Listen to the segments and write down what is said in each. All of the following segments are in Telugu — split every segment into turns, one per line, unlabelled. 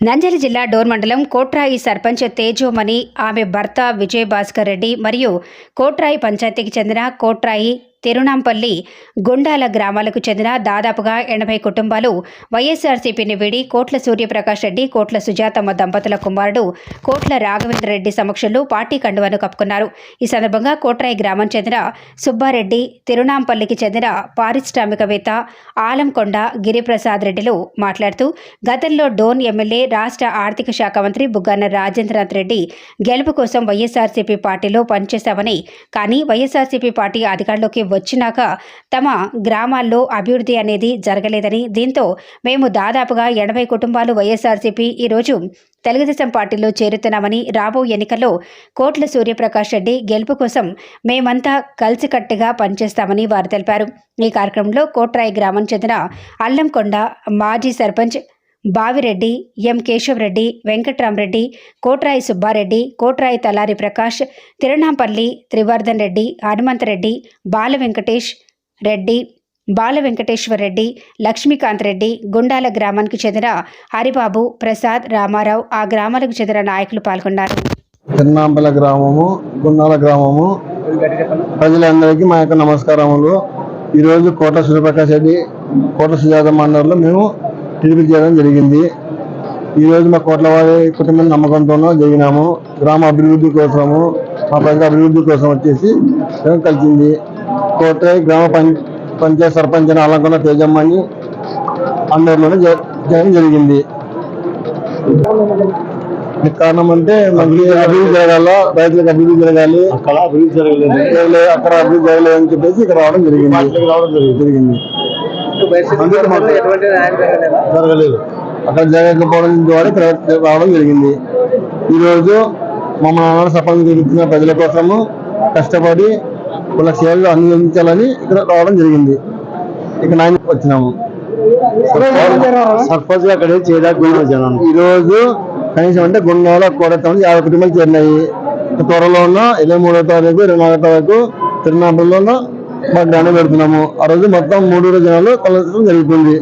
నంద్యాల జిల్లా డోర్ మండలం కోట్రాయి సర్పంచ్ తేజోమణి ఆమె భర్త విజయ్ భాస్కర్ రెడ్డి మరియు కోట్రాయి పంచాయతీకి చెందిన కోట్రాయి తిరునాంపల్లి గుండాల గ్రామాలకు చెందిన దాదాపుగా ఎనభై కుటుంబాలు వైఎస్ఆర్సీపీని వీడి కోట్ల సూర్యప్రకాష్ రెడ్డి కోట్ల సుజాతమ్మ దంపతుల కుమారుడు కోట్ల రాఘవేంద్ర రెడ్డి సమక్షంలో పార్టీ కండువాను కప్పుకున్నారు. ఈ సందర్భంగా కోట్రాయి గ్రామం చెందిన సుబ్బారెడ్డి తిరునాంపల్లికి చెందిన పారిశ్రామికవేత్త ఆలంకొండ గిరిప్రసాద్ రెడ్డిలు మాట్లాడుతూ గతంలో డోన్ ఎమ్మెల్యే రాష్ట్ర ఆర్థిక శాఖ మంత్రి బుగ్గన్న రాజేంద్రనాథ్ రెడ్డి గెలుపు కోసం వైఎస్ఆర్సీపీ పార్టీలో పనిచేశామని కానీ వైఎస్ఆర్సీపీ పార్టీ అధికారంలోకి వచ్చినాక తమ గ్రామాల్లో అభివృద్ధి అనేది జరగలేదని దీంతో మేము దాదాపుగా ఎనభై కుటుంబాలు వైఎస్ఆర్సీపీ ఈరోజు తెలుగుదేశం పార్టీలో చేరుతున్నామని రాబో ఎన్నికల్లో కోట్ల సూర్యప్రకాష్ రెడ్డి గెలుపు కోసం మేమంతా కలిసికట్టుగా పనిచేస్తామని వారు తెలిపారు. ఈ కార్యక్రమంలో కోట్రాయి గ్రామం చెందిన అల్లంకొండ మాజీ సర్పంచ్ బావిరెడ్డి ఎం. కేశవరెడ్డి వెంకట్రామరెడ్డి కోట్రాయి సుబ్బారెడ్డి కోట్రాయి తలారి ప్రకాష్ తిరునాంపల్లి త్రివర్ధన్ రెడ్డి హనుమంతరెడ్డి బాల వెంకటేష్ రెడ్డి బాల వెంకటేశ్వర రెడ్డి లక్ష్మీకాంత్ రెడ్డి గుండాల గ్రామానికి చెందిన హరిబాబు ప్రసాద్ రామారావు ఆ గ్రామాలకు చెందిన నాయకులు పాల్గొన్నారు.
తిరునాంపల గ్రామము గుండాల గ్రామము. ప్రజలందరికీ మా యొక్క నమస్కారములు. ఈరోజు కోట సూర్యప్రకాష్ రెడ్డి కోట సుజాత మండలంలో మేము టీడీపీ చేయడం జరిగింది. ఈరోజు మా కోట్ల వారి కుటుంబం నమ్మకంతోనూ జరిగినాము. గ్రామ అభివృద్ధి కోసము మా ప్రజల అభివృద్ధి కోసం వచ్చేసి మేము కలిసింది. కోట గ్రామ పంచాయత్ సర్పంచ్ అని అలంకొండ తేజమ్మని అందరిలోనే చేయడం జరిగింది. కారణం అంటే మనకి అభివృద్ధి జరగాల రైతులకు అభివృద్ధి జరగాలి.
అక్కడ అభివృద్ధి జరగలేదు.
జరగలే- అక్కడ అభివృద్ధి జరగలేదు అని చెప్పేసి ఇక్కడ రావడం జరిగింది.
రావడం జరిగింది. జరగలేదు.
అక్కడ జరగకపోవడం ద్వారా రావడం జరిగింది. ఈరోజు మా నాన్న సఫలం జరుగుతున్న ప్రజల కోసము కష్టపడి వాళ్ళ సేవలు అందించాలని ఇక్కడ రావడం జరిగింది. ఇక్కడ నాయన వచ్చినాము.
సర్పంచ్గా అక్కడ చేయడానికి జనాలు.
ఈ రోజు కనీసం అంటే గుండాల కోడతో యాభై కుటుంబాలు చేరినాయి. త్వరలో ఉన్న ఇరవై మూడో తారీఖు ఇరవై నాలుగో తారీఖు తిరునాపల్లిలో మా జ్ఞానం పెడుతున్నాము. ఆ రోజు మొత్తం మూడు రోజులలో జనాలు కలవడం జరుగుతుంది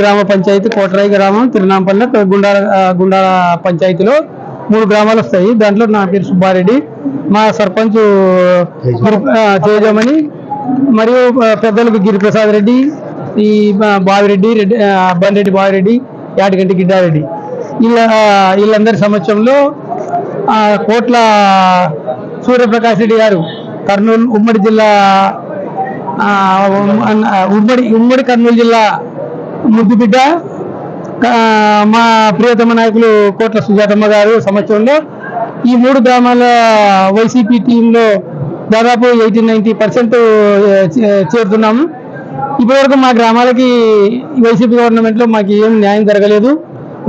గ్రామ పంచాయతీ కోటరాయి గ్రామం తిరునాంపల్లె గుండాల గుండాల పంచాయతీలో మూడు గ్రామాలు వస్తాయి. దాంట్లో నా పేరు సుబ్బారెడ్డి మా సర్పంచ్ తేజమణి మరియు పెద్దలకు గిరిప్రసాద్ రెడ్డి ఈ బావిరెడ్డి రెడ్డి బండిరెడ్డి బావిరెడ్డి యాటిగంటి గిడ్డారెడ్డి. వీళ్ళ వీళ్ళందరి సమక్షంలో కోట్ల సూర్యప్రకాష్ రెడ్డి గారు కర్నూలు ఉమ్మడి జిల్లా ఉమ్మడి ఉమ్మడి కర్నూలు జిల్లా ముద్దుబిడ్డ మా ప్రియతమ నాయకులు కోట్ల సుజాతమ్మ గారు సమక్షంలో ఈ మూడు గ్రామాల వైసీపీ టీంలో దాదాపు ఎయిటీ నైంటీ పర్సెంట్ చేరుతున్నాము ఇప్పటివరకు మా గ్రామాలకి వైసీపీ గవర్నమెంట్లో మాకు ఏం న్యాయం జరగలేదు.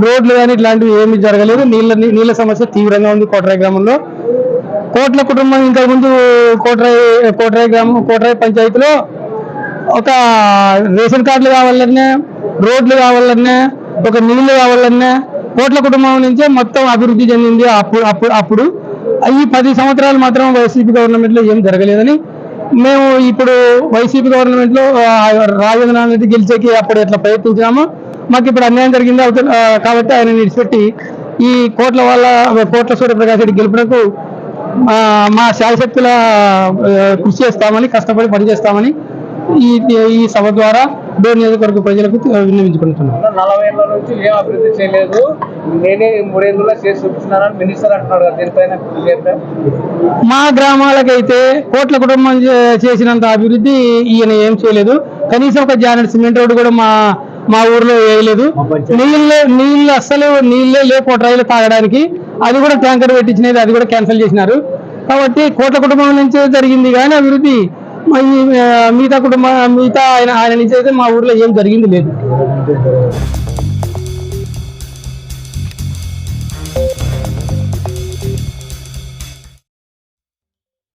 రోడ్లు కానీ ఇట్లాంటివి ఏమి జరగలేదు. నీళ్ళ నీళ్ళ సమస్య తీవ్రంగా ఉంది కోటరాయి గ్రామంలో. కోట్ల కుటుంబం ఇంతకుముందు కోటరాయి కోటరాయి గ్రామం కోటరాయి పంచాయతీలో ఒక రేషన్ కార్డులు కావాలన్నా రోడ్లు కావాలన్నా ఒక నీళ్ళు కావాలన్నా కోట్ల కుటుంబం నుంచే మొత్తం అభివృద్ధి చెందింది అప్పుడు అప్పుడు అప్పుడు. ఈ పది సంవత్సరాలు మాత్రం వైసీపీ గవర్నమెంట్లో ఏం జరగలేదని మేము ఇప్పుడు వైసీపీ గవర్నమెంట్లో రాజేంద్రనాథ్ రెడ్డి గెలిచేకి అప్పుడు ఎట్లా ప్రయత్నించినామో మాకు ఇప్పుడు అన్యాయం జరిగింది అవుతుంది కాబట్టి ఆయన విడిచిపెట్టి ఈ కోట్ల వల్ల కోట్ల సూర్యప్రకాష్ రెడ్డి గెలుపునకు మా శాయశక్తుల కృషి చేస్తామని కష్టపడి పనిచేస్తామని ఈ ఈ సభ ద్వారా డోర్ నియోజకవర్గ ప్రజలకు విన్నవించుకుంటున్నాం.
నలభై ఏళ్ళ నుంచి ఏం అభివృద్ధి చేయలేదు. నేనే మూడేళ్ళలో చేసి చూపిస్తున్నానని మినిస్టర్ అంటున్నాడు కదా దీనిపైన
మా గ్రామాలకైతే కోట్ల కుటుంబం చేసినంత అభివృద్ధి ఈయన ఏం చేయలేదు. కనీసం ఒక జానెట్ సిమెంట్ రోడ్డు కూడా మా మా ఊర్లో వేయలేదు. నీళ్ళే నీళ్ళు అస్సలు నీళ్ళే లేవు కోట్రాయిలు తాగడానికి. అది కూడా ట్యాంకర్ పెట్టించినది అది కూడా క్యాన్సిల్ చేసినారు. కాబట్టి కోట్ల కుటుంబం నుంచే జరిగింది కానీ అభివృద్ధి మిగతా కుటుంబం మిగతా ఆయన ఆయన నుంచి అయితే మా ఊర్లో ఏం జరిగింది లేదు.